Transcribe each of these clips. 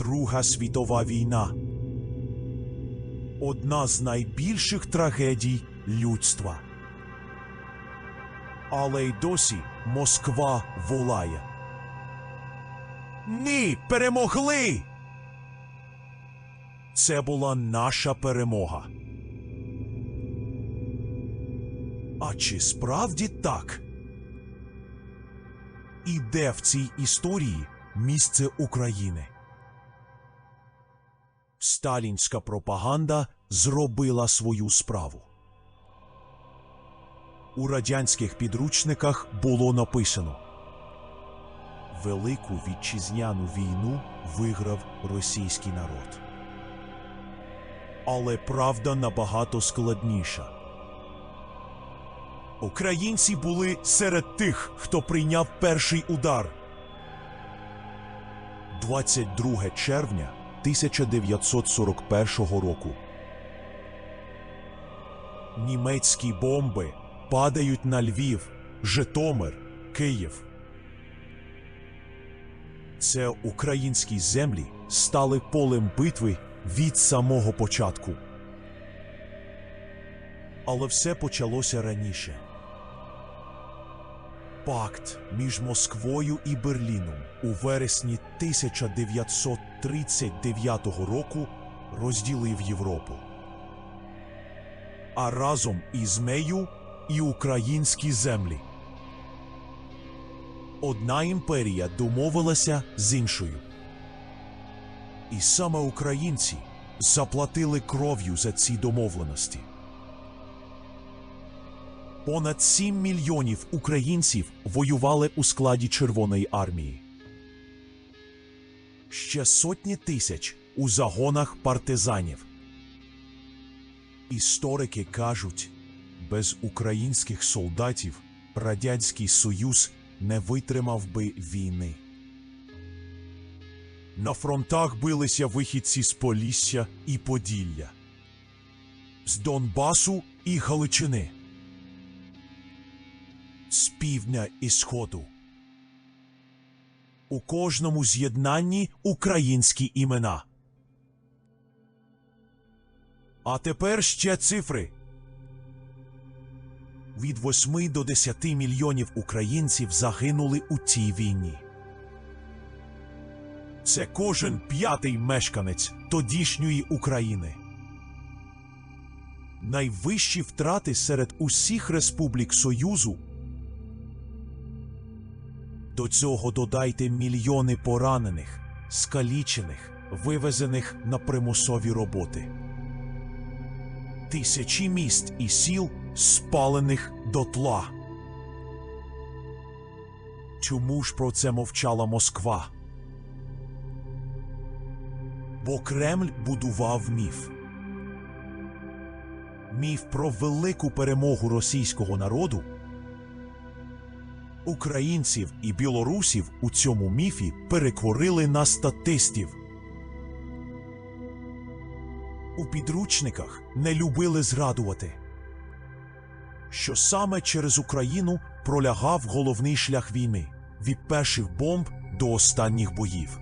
Друга світова війна. Одна з найбільших трагедій людства. Але й досі Москва волає. Ні, перемогли! Це була наша перемога. А чи справді так? І де в цій історії місце України? Сталінська пропаганда зробила свою справу. У радянських підручниках було написано Велику вітчизняну війну виграв російський народ. Але правда набагато складніша. Українці були серед тих, хто прийняв перший удар. 22 червня 1941 року. Німецькі бомби падають на Львів, Житомир, Київ. Це українські землі стали полем битви від самого початку. Але все почалося раніше. Пакт між Москвою і Берліном у вересні 1939 року розділив Європу. А разом із нею і українські землі. Одна імперія домовилася з іншою. І саме українці заплатили кров'ю за ці домовленості. Понад 7 мільйонів українців воювали у складі Червоної армії. Ще сотні тисяч у загонах партизанів. Історики кажуть, без українських солдатів Радянський Союз не витримав би війни. На фронтах билися вихідці з Полісся і Поділля, з Донбасу і Галичини з півдня і сходу. У кожному з'єднанні українські імена. А тепер ще цифри. Від 8 до 10 мільйонів українців загинули у цій війні. Це кожен п'ятий мешканець тодішньої України. Найвищі втрати серед усіх республік Союзу до цього додайте мільйони поранених, скалічених, вивезених на примусові роботи. Тисячі міст і сіл спалених дотла. Чому ж про це мовчала Москва? Бо Кремль будував міф. Міф про велику перемогу російського народу Українців і білорусів у цьому міфі перетворили на статистів. У підручниках не любили згадувати, що саме через Україну пролягав головний шлях війни від перших бомб до останніх боїв.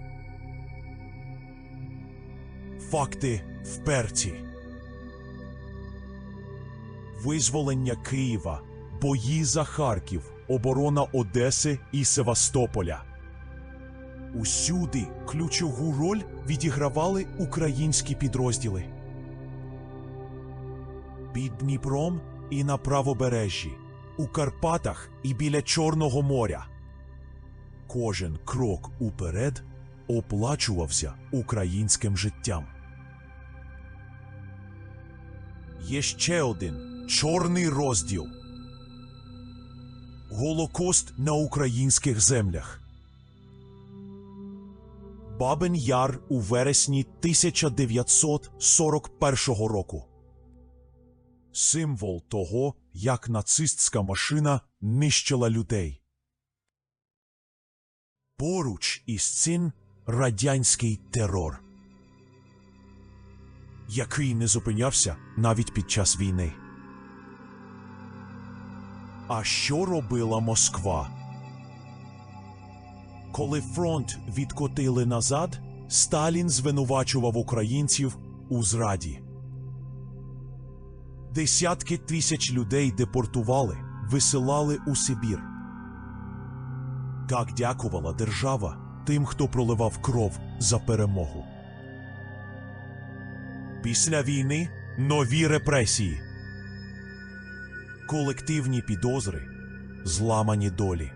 Факти вперті. Визволення Києва, бої за Харків оборона Одеси і Севастополя. Усюди ключову роль відігравали українські підрозділи. Під Дніпром і на правобережжі, у Карпатах і біля Чорного моря. Кожен крок уперед оплачувався українським життям. Є ще один чорний розділ. Голокост на українських землях. Бабин Яр у вересні 1941 року. Символ того, як нацистська машина нищила людей. Поруч із цим радянський терор, який не зупинявся навіть під час війни. А що робила Москва? Коли фронт відкотили назад, Сталін звинувачував українців у зраді. Десятки тисяч людей депортували, висилали у Сибір. Так дякувала держава тим, хто проливав кров за перемогу. Після війни нові репресії, колективні підозри, зламані долі.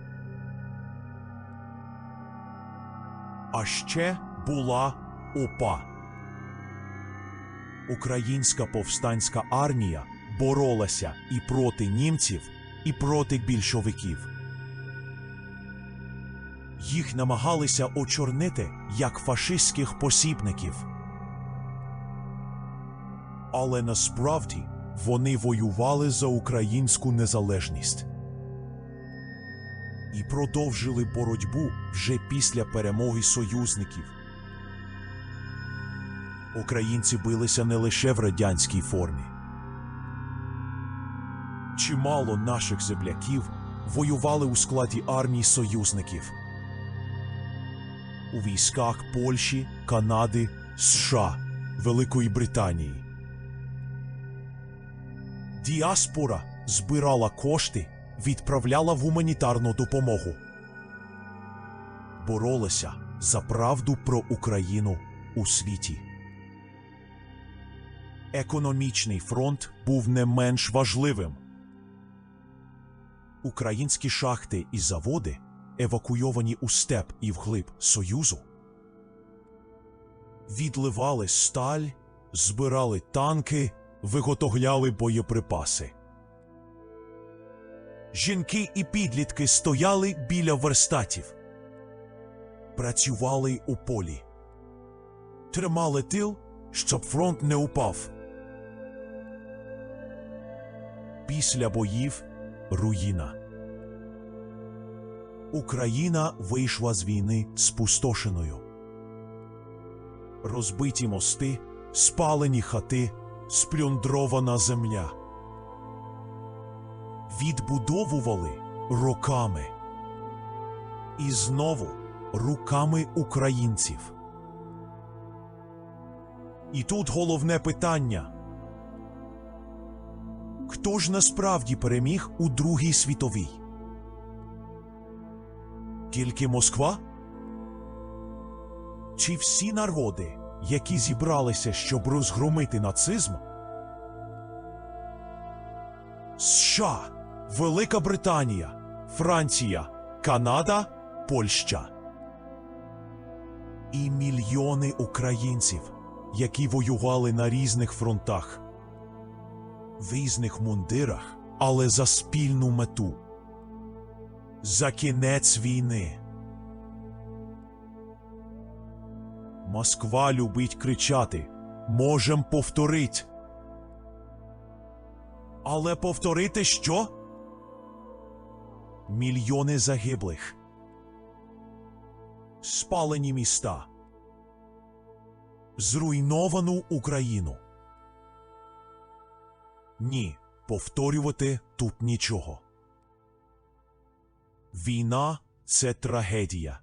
А ще була ОПА. Українська повстанська армія боролася і проти німців, і проти більшовиків. Їх намагалися очорнити як фашистських посібників. Але насправді вони воювали за українську незалежність і продовжили боротьбу вже після перемоги союзників. Українці билися не лише в радянській формі. Чимало наших земляків воювали у складі армій союзників у військах Польщі, Канади, США, Великої Британії. Діаспора збирала кошти, відправляла в гуманітарну допомогу. Боролася за правду про Україну у світі. Економічний фронт був не менш важливим. Українські шахти і заводи, евакуйовані у степ і вглиб Союзу, відливали сталь, збирали танки, виготовляли боєприпаси. Жінки і підлітки стояли біля верстатів, працювали у полі, тримали тил, щоб фронт не упав. Після боїв руїна. Україна вийшла з війни спустошеною. Розбиті мости, спалені хати, сплюндрована земля. Відбудовували роками. І знову руками українців. І тут головне питання. Хто ж насправді переміг у Другій світовій? Тільки Москва? Чи всі народи, які зібралися, щоб розгромити нацизм? США, Велика Британія, Франція, Канада, Польща. І мільйони українців, які воювали на різних фронтах в різних мундирах, але за спільну мету. За кінець війни. Москва любить кричати Можем повторить. Але повторити що? Мільйони загиблих. Спалені міста. Зруйновану Україну. Ні, повторювати тут нічого. Війна це трагедія,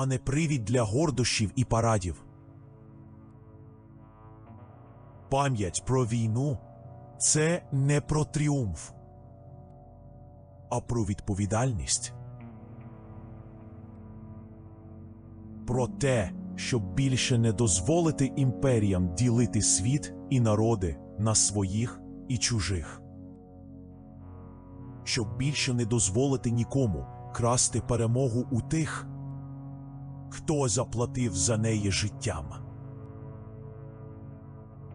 а не привід для гордощів і парадів. Пам'ять про війну це не про тріумф, а про відповідальність. Про те, щоб більше не дозволити імперіям ділити світ і народи на своїх і чужих. Щоб більше не дозволити нікому красти перемогу у тих, хто заплатив за неї життям.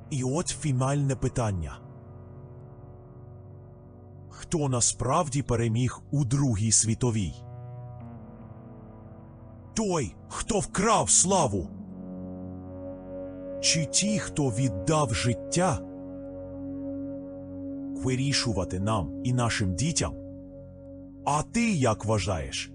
І от фінальне питання. Хто насправді переміг у Другій світовій? Той, хто вкрав славу? Чи ті, хто віддав життя? Вирішувати нам і нашим дітям? А ти як вважаєш?